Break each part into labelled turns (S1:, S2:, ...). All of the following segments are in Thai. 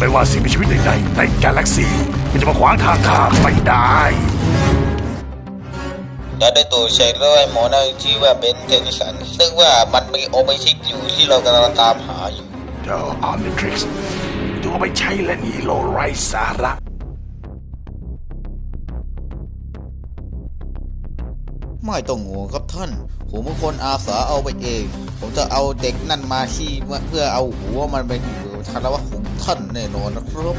S1: ไม่ว่าสิ่งมีชีวิตใดๆในกาแล็กซีมันจะมาขวางทางข้าไม่ได้
S2: และได้ตัวใช้ด้วยหมอนาชื่อว่าเบนเทนสัน ซึ่งว่ามันมีโอเมชิกอยู่ที่เรากำลังตามหาอยู่
S1: เจ้าอาร์มิทริกซ์ตัวไม่ใช่และนีโลไรสาระ
S2: ไม่ต้องห่วงครับท่าน ผมเป็นคนอาสาเอาไปเอง ผมจะเอาเด็กนั่นมาที่เพื่อเอาหัวมันไปอยู่คารวะของ ท่านแน่นอนนะครับ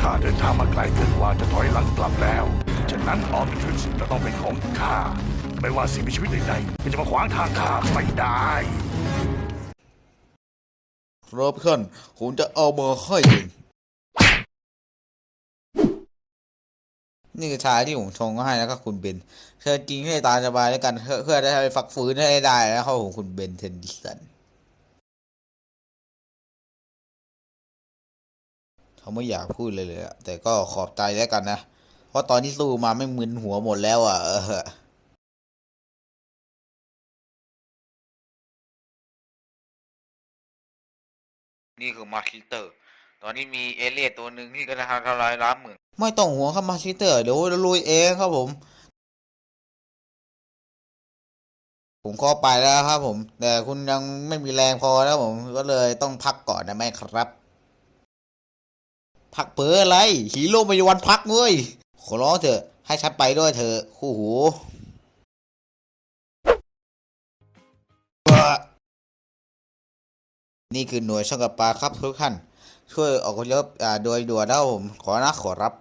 S1: ข้าเดินทางมาไกลเกินกว่าจะถอยหลังกลับแล้ว ฉะนั้นออมทริกซ์จะต้องเป็นของข้า ไม่ว่าสิ่งมีชีวิตใดๆมันจะมาขวางทางข้าไม่ได้
S2: ครับท่านผมจะเอามาให้เองนี่คือชายที่ผมชงให้แล้วก็คุณเบนเธอกินให้ตามสบายแล้วกันเพื่อเพื่อได้ไปฝักฟื้นให้ได้นะครับผมคุณเบนเทนดิสัน เขาไม่อยากพูดเลยเลยอะแต่ก็ขอบใจแล้วกันนะ เพราะตอนที่สู้มาไม่มึนหัวหมดแล้วอะ เออนี่คือมาคิเตอร์ ตอนนี้มีเอเลี่ยตัวหนึ่งที่กำลังทำลายล้างเมืองไม่ต้องห่วงครับมาคิเตอร์ เดี๋ยวเราลุยเองครับผม ผมก็ไปแล้วครับผม แต่คุณยังไม่มีแรงพอแล้วผม ก็เลยต้องพักก่อนนะแม่ครับ พักเปืออะไรฮีโร่ไม่มีวันพักเว้ยขอร้องเถอะ ให้ฉันไปด้วยเถอะคู่หูนี่คือหน่วยช่างกับปลาครับทุกท่านช่วยออกยบอ่าโดยด่วนนะผมขอนะขอรับ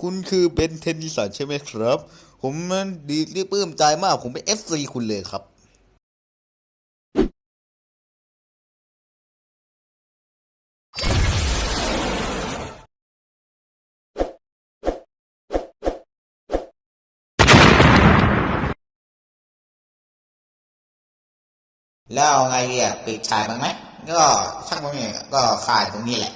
S2: คุณคือเบนเทนนิสันใช่ไหมครับ ผมมันดีรีปลื้มใจมาก ผมเป็น FC คุณเลยครับแล้วไงดีอะปิดฉายมันไหม ก็ช่างมันเนี่ยก็ขายตรงนี้แหละ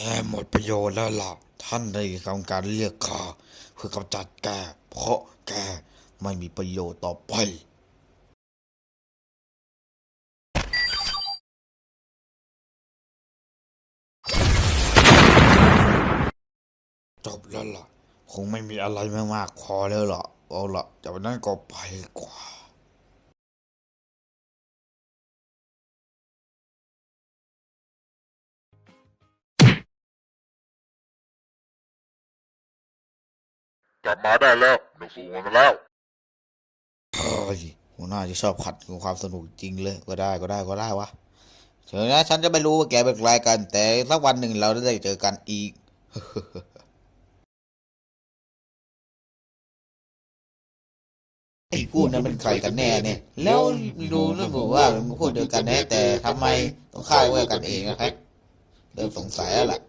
S3: แกหมดประโยชน์แล้วล่ะท่านได้ทำการเรียกข้าเพื่อกำจัดแก เพราะแกไม่มีประโยชน์ต่อไปจบแล้วล่ะ คงไม่มีอะไรมากๆพอแล้วล่ะ เอาล่ะจากนั้นก็ไปกว่า
S4: กลับมาได้แล้วหนูสูงมาแล้ว
S2: เฮ้ยหัวหน้าจะชอบขัดกับความสนุกจริงเลยก็ได้ก็ได้ก็ได้วะถึงนะฉันจะไม่รู้ว่าแกเป็นใครกัน แต่สักวันหนึ่งเราได้เจอกันอีกไอ้พูดนั้นเป็นใครกันแน่เนี่ย แล้วดูเรื่องบอกว่ามันพูดเดียวกันแน่แต่ทำไมต้องฆ่าไว้กันเองนะครับเริ่มสงสัยแล้วล่ะ